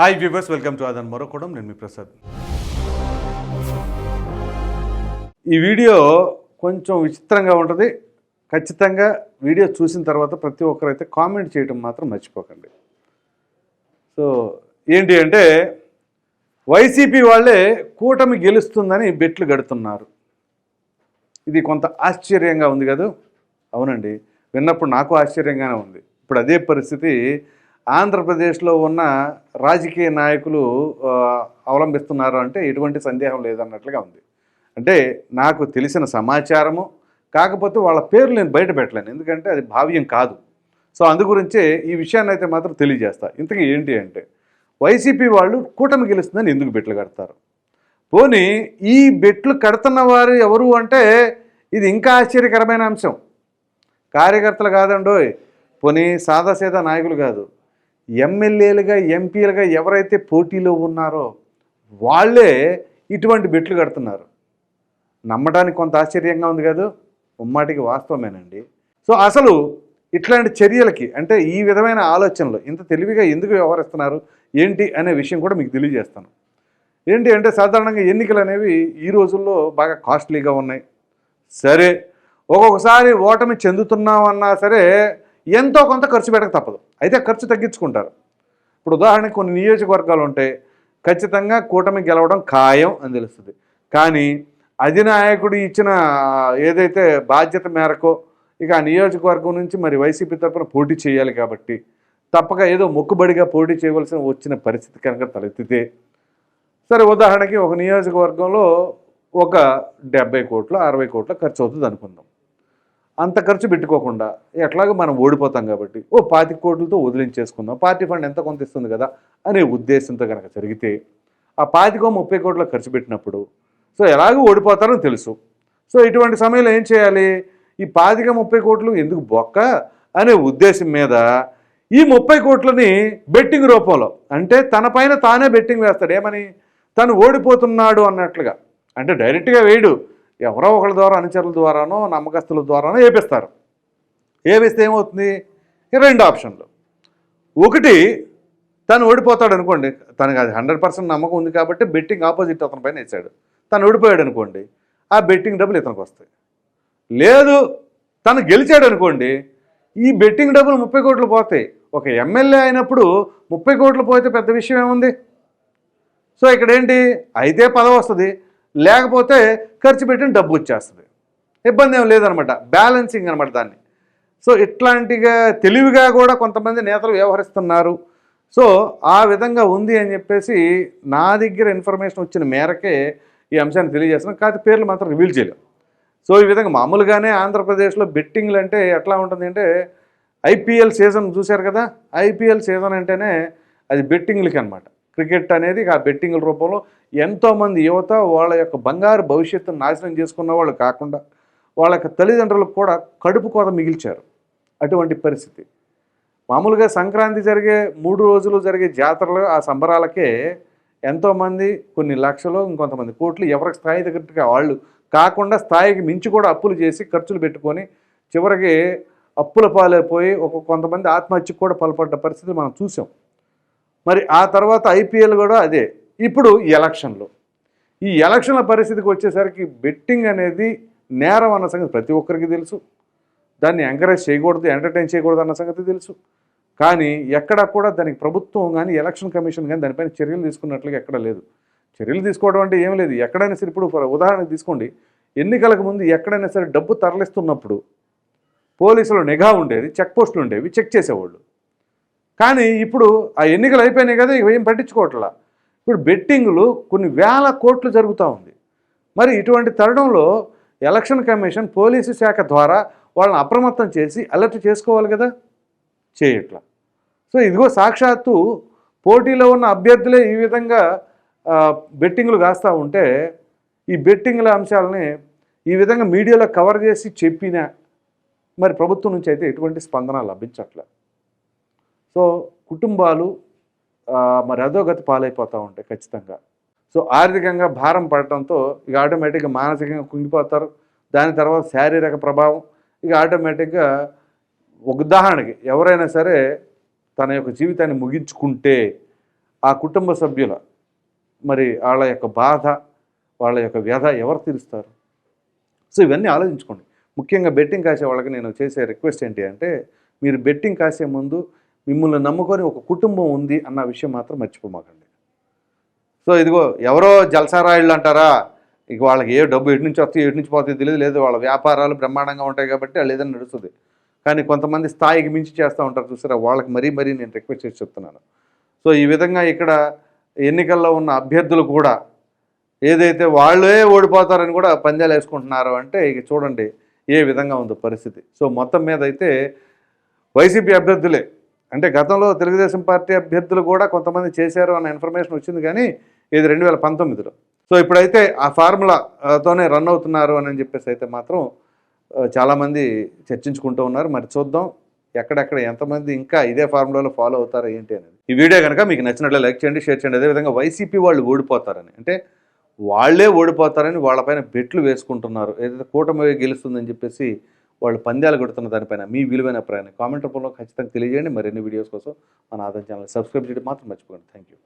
Hi viewers welcome to అదన్ మరొకడం నేను మీ ప్రసాద్ ఈ వీడియో కొంచెం విచిత్రంగా ఉంటుంది. ఖచ్చితంగా వీడియో చూసిన తర్వాత ప్రతి ఒక్కరైతే కామెంట్ చేయడం మాత్రం మర్చిపోకండి. సో ఏంటి అంటే వైసీపీ వాళ్ళే కూటమి గెలుస్తుందని బెట్లు గడుతున్నారు. ఇది కొంత ఆశ్చర్యంగా ఉంది కదా? అవునండి. విన్నప్పుడు నాకు ఆశ్చర్యంగానే ఉంది. ఇప్పుడు అదే పరిస్థితి ఆంధ్రప్రదేశ్లో ఉన్న రాజకీయ నాయకులు అవలంబిస్తున్నారు అంటే ఎటువంటి సందేహం లేదన్నట్లుగా ఉంది. అంటే నాకు తెలిసిన సమాచారము కాకపోతే వాళ్ళ పేర్లు నేను బయట పెట్టలేను. ఎందుకంటే అది భావ్యం కాదు. సో అందుగురించే ఈ విషయాన్ని అయితే మాత్రం తెలియజేస్తా. ఇంతకీ ఏంటి అంటే వైసీపీ వాళ్ళు కూటమి గెలుస్తుందని ఎందుకు బెట్లు కడతారు? పోనీ ఈ బెట్లు కడుతున్న వారు ఎవరు అంటే ఇది ఇంకా ఆశ్చర్యకరమైన అంశం. కార్యకర్తలు కాదండోయ్. పోనీ సాదాసీదా నాయకులు కాదు. ఎమ్మెల్యేలుగా ఎంపీలుగా ఎవరైతే పోటీలో ఉన్నారో వాళ్ళే ఇటువంటి బెట్లు కడుతున్నారు. నమ్మడానికి కొంత ఆశ్చర్యంగా ఉంది కాదు? ఉమ్మాటికి వాస్తవమేనండి. సో అసలు ఇట్లాంటి చర్యలకి అంటే ఈ విధమైన ఆలోచనలు ఇంత తెలివిగా ఎందుకు వ్యవహరిస్తున్నారు? ఏంటి అనే విషయం కూడా మీకు తెలియజేస్తాను. ఏంటి అంటే సాధారణంగా ఎన్నికలు అనేవి ఈ రోజుల్లో బాగా కాస్ట్లీగా ఉన్నాయి. సరే ఒక్కొక్కసారి ఓటమి చెందుతున్నామన్నా సరే ఎంతో కొంత ఖర్చు పెట్టక తప్పదు. అయితే ఖర్చు తగ్గించుకుంటారు. ఇప్పుడు ఉదాహరణకు కొన్ని నియోజకవర్గాలు ఉంటాయి ఖచ్చితంగా కూటమి గెలవడం ఖాయం అని తెలుస్తుంది. కానీ అధినాయకుడు ఇచ్చిన ఏదైతే బాధ్యత మేరకు ఇక ఆ నియోజకవర్గం నుంచి మరి వైసీపీ తరఫున పోటీ చేయాలి కాబట్టి తప్పక ఏదో మొక్కుబడిగా పోటీ చేయవలసిన వచ్చిన పరిస్థితి కనుక తలెత్తితే సరే ఉదాహరణకి ఒక నియోజకవర్గంలో ఒక డెబ్బై కోట్ల అరవై కోట్ల ఖర్చు అవుతుంది అనుకుందాం. అంత ఖర్చు పెట్టుకోకుండా ఎట్లాగో మనం ఓడిపోతాం కాబట్టి ఓ పాతి కోట్లతో వదిలించేసుకుందాం. పార్టీ ఫండ్ ఎంత కొంత ఇస్తుంది కదా అనే ఉద్దేశంతో కనుక జరిగితే ఆ పాతికో ముప్పై కోట్ల ఖర్చు పెట్టినప్పుడు సో ఎలాగో ఓడిపోతారని తెలుసు. సో ఇటువంటి సమయంలో ఏం చేయాలి? ఈ పాతిక ముప్పై కోట్లు ఎందుకు బొక్క అనే ఉద్దేశం మీద ఈ ముప్పై కోట్లని బెట్టింగ్ రూపంలో అంటే తన పైన తానే బెట్టింగ్ వేస్తాడు. ఏమని? తను ఓడిపోతున్నాడు అన్నట్లుగా. అంటే డైరెక్ట్గా వేయడు. ఎవరో ఒకరి ద్వారా అనుచరుల ద్వారానో నమ్మకస్తుల ద్వారానో వేపిస్తారు వేపిస్తే ఏమవుతుంది? రెండు ఆప్షన్లు. ఒకటి తను ఓడిపోతాడు అనుకోండి. తనకు అది హండ్రెడ్ పర్సెంట్ నమ్మకం ఉంది కాబట్టి బెట్టింగ్ ఆపోజిట్ అతని పైన వేసాడు. తను ఓడిపోయాడు అనుకోండి ఆ బెట్టింగ్ డబ్బులు ఇతనికి వస్తాయి. లేదు తను గెలిచాడు అనుకోండి ఈ బెట్టింగ్ డబ్బులు ముప్పై కోట్లు పోతాయి. ఒక ఎమ్మెల్యే అయినప్పుడు ముప్పై కోట్లు పోతే పెద్ద విషయం ఏముంది? సో ఇక్కడ ఏంటి అయితే పదవి వస్తుంది. లేకపోతే ఖర్చు పెట్టిన డబ్బు వచ్చేస్తుంది. ఇబ్బంది ఏం లేదనమాట. బ్యాలెన్సింగ్ అనమాట దాన్ని. సో ఇట్లాంటిగా తెలివిగా కూడా కొంతమంది నేతలు వ్యవహరిస్తున్నారు. సో ఆ విధంగా ఉంది అని చెప్పేసి నా దగ్గర ఇన్ఫర్మేషన్ వచ్చిన మేరకే ఈ అంశాన్ని తెలియజేస్తున్నాం. కాకపోతే పేర్లు మాత్రం రివీల్ చేయలేం. సో ఈ విధంగా మామూలుగానే ఆంధ్రప్రదేశ్లో బెట్టింగ్లు అంటే ఎట్లా ఉంటుంది అంటే ఐపీఎల్ సీజన్ చూశారు కదా? ఐపీఎల్ సీజన్ అంటేనే అది బెట్టింగ్లకి అనమాట క్రికెట్ అనేది ఆ బెట్టింగ్ల రూపంలో ఎంతోమంది యువత వాళ్ళ యొక్క బంగారు భవిష్యత్తును నాశనం చేసుకున్న వాళ్ళు కాకుండా వాళ్ళ యొక్క తల్లిదండ్రులకు కూడా కడుపు కోత మిగిల్చారు అటువంటి పరిస్థితి. మామూలుగా సంక్రాంతి జరిగే మూడు రోజులు జరిగే జాతరలు ఆ సంబరాలకే ఎంతోమంది కొన్ని లక్షలు ఇంకొంతమంది కోట్లు ఎవరికి స్థాయి దగ్గరగా వాళ్ళు కాకుండా స్థాయికి మించి కూడా అప్పులు చేసి ఖర్చులు పెట్టుకొని చివరికి అప్పుల పాలైపోయి ఒక కొంతమంది ఆత్మహత్యకు కూడా పాల్పడ్డ పరిస్థితి మనం చూసాం. మరి ఆ తర్వాత ఐపీఎల్ కూడా అదే. ఇప్పుడు ఈ ఎలక్షన్లు. ఈ ఎలక్షన్ల పరిస్థితికి వచ్చేసరికి బెట్టింగ్ అనేది నేరం అన్న సంగతి ప్రతి ఒక్కరికి తెలుసు. దాన్ని ఎంకరేజ్ చేయకూడదు ఎంటర్టైన్ చేయకూడదు అన్న సంగతి తెలుసు. కానీ ఎక్కడా కూడా దానికి ప్రభుత్వం కానీ ఎలక్షన్ కమిషన్ కానీ దానిపైన చర్యలు తీసుకున్నట్లుగా ఎక్కడ లేదు. చర్యలు తీసుకోవడం అంటే ఏం లేదు. ఎక్కడైనా సరే ఇప్పుడు ఫర్ ఉదాహరణకు తీసుకోండి. ఎన్నికలకు ముందు ఎక్కడైనా సరే డబ్బు తరలిస్తున్నప్పుడు పోలీసులు నిఘా ఉండేది చెక్ పోస్టులు ఉండేవి చెక్ చేసేవాళ్ళు. కానీ ఇప్పుడు ఆ ఎన్నికలు అయిపోయినాయి కదా ఇవేం ఏం పట్టించుకోవట్లా? ఇప్పుడు బెట్టింగ్లు కొన్ని వేల కోట్లు జరుగుతూ ఉంది. మరి ఇటువంటి తరుణంలో ఎలక్షన్ కమిషన్ పోలీసు శాఖ ద్వారా వాళ్ళని అప్రమత్తం చేసి అలర్ట్ చేసుకోవాలి కదా? చేయట్లా. సో ఇదిగో సాక్షాత్తు పోటీలో ఉన్న అభ్యర్థులే ఈ విధంగా బెట్టింగ్లు కాస్తూ ఉంటే ఈ బెట్టింగ్ల అంశాలని ఈ విధంగా మీడియాలో కవర్ చేసి చెప్పినా మరి ప్రభుత్వం నుంచి అయితే ఎటువంటి స్పందన లభించట్లే. సో కుటుంబాలు మరి అధోగతి పాలైపోతూ ఉంటాయి ఖచ్చితంగా. సో ఆర్థికంగా భారం పడటంతో ఇక ఆటోమేటిక్గా మానసికంగా కుంగిపోతారు. దాని తర్వాత శారీరక ప్రభావం ఇక ఆటోమేటిక్గా ఒక ఉదాహరణకి ఎవరైనా సరే తన యొక్క జీవితాన్ని ముగించుకుంటే ఆ కుటుంబ సభ్యుల మరి వాళ్ళ యొక్క బాధ వాళ్ళ యొక్క వ్యధ ఎవరు తీరుస్తారు? సో ఇవన్నీ ఆలోచించుకోండి. ముఖ్యంగా బెట్టింగ్ కాసే వాళ్ళకి నేను చేసే రిక్వెస్ట్ ఏంటి అంటే మీరు బెట్టింగ్ కాసే ముందు మిమ్మల్ని నమ్ముకొని ఒక కుటుంబం ఉంది అన్న విషయం మాత్రం మర్చిపోమాకండి. సో ఇదిగో ఎవరో జలసారాయిళ్ళు అంటారా? ఇక వాళ్ళకి ఏ డబ్బు ఎటు నుంచి వస్తాయి ఎటు నుంచి పోతుంది తెలియదు. లేదు వాళ్ళ వ్యాపారాలు బ్రహ్మాండంగా ఉంటాయి కాబట్టి వాళ్ళు ఏదైనా నడుస్తుంది. కానీ కొంతమంది స్థాయికి మించి చేస్తూ ఉంటారు చూసారా? వాళ్ళకి మరీ మరీ నేను రిక్వెస్ట్ చేసి చెప్తున్నాను. సో ఈ విధంగా ఇక్కడ ఎన్నికల్లో ఉన్న అభ్యర్థులు కూడా ఏదైతే వాళ్ళే ఓడిపోతారని కూడా పందాలు వేసుకుంటున్నారు అంటే ఇక చూడండి ఏ విధంగా ఉందో పరిస్థితి. సో మొత్తం మీద అయితే వైసీపీ అభ్యర్థులే అంటే గతంలో తెలుగుదేశం పార్టీ అభ్యర్థులు కూడా కొంతమంది చేశారు అన్న ఇన్ఫర్మేషన్ వచ్చింది కానీ ఇది రెండు వేల పంతొమ్మిదిలో. సో ఇప్పుడైతే ఆ ఫార్ములాతోనే రన్ అవుతున్నారు అని చెప్పేసి అయితే మాత్రం చాలామంది చర్చించుకుంటూ ఉన్నారు. మరి చూద్దాం ఎక్కడెక్కడ ఎంతమంది ఇంకా ఇదే ఫార్ములాలో ఫాలో అవుతారు ఏంటి అనేది. ఈ వీడియో కనుక మీకు నచ్చినట్లు లైక్ చేయండి షేర్ చేయండి. అదేవిధంగా వైసీపీ వాళ్ళు ఓడిపోతారని అంటే వాళ్ళే ఓడిపోతారని వాళ్ళపైన బెట్లు వేసుకుంటున్నారు. ఏదైతే కూటమి గెలుస్తుందని చెప్పేసి వాళ్ళు పందాలు కొడుతున్న దానిపైన మీ విలువైన అభిప్రాయాన్ని కామెంట్ రూపంలో ఖచ్చితంగా తెలియజేయండి. మరిన్ని వీడియోస్ కోసం మన ఆదాయం ఛానల్ సబ్స్క్రైబ్ చేయడం మాత్రం మర్చిపోకండి. Thank you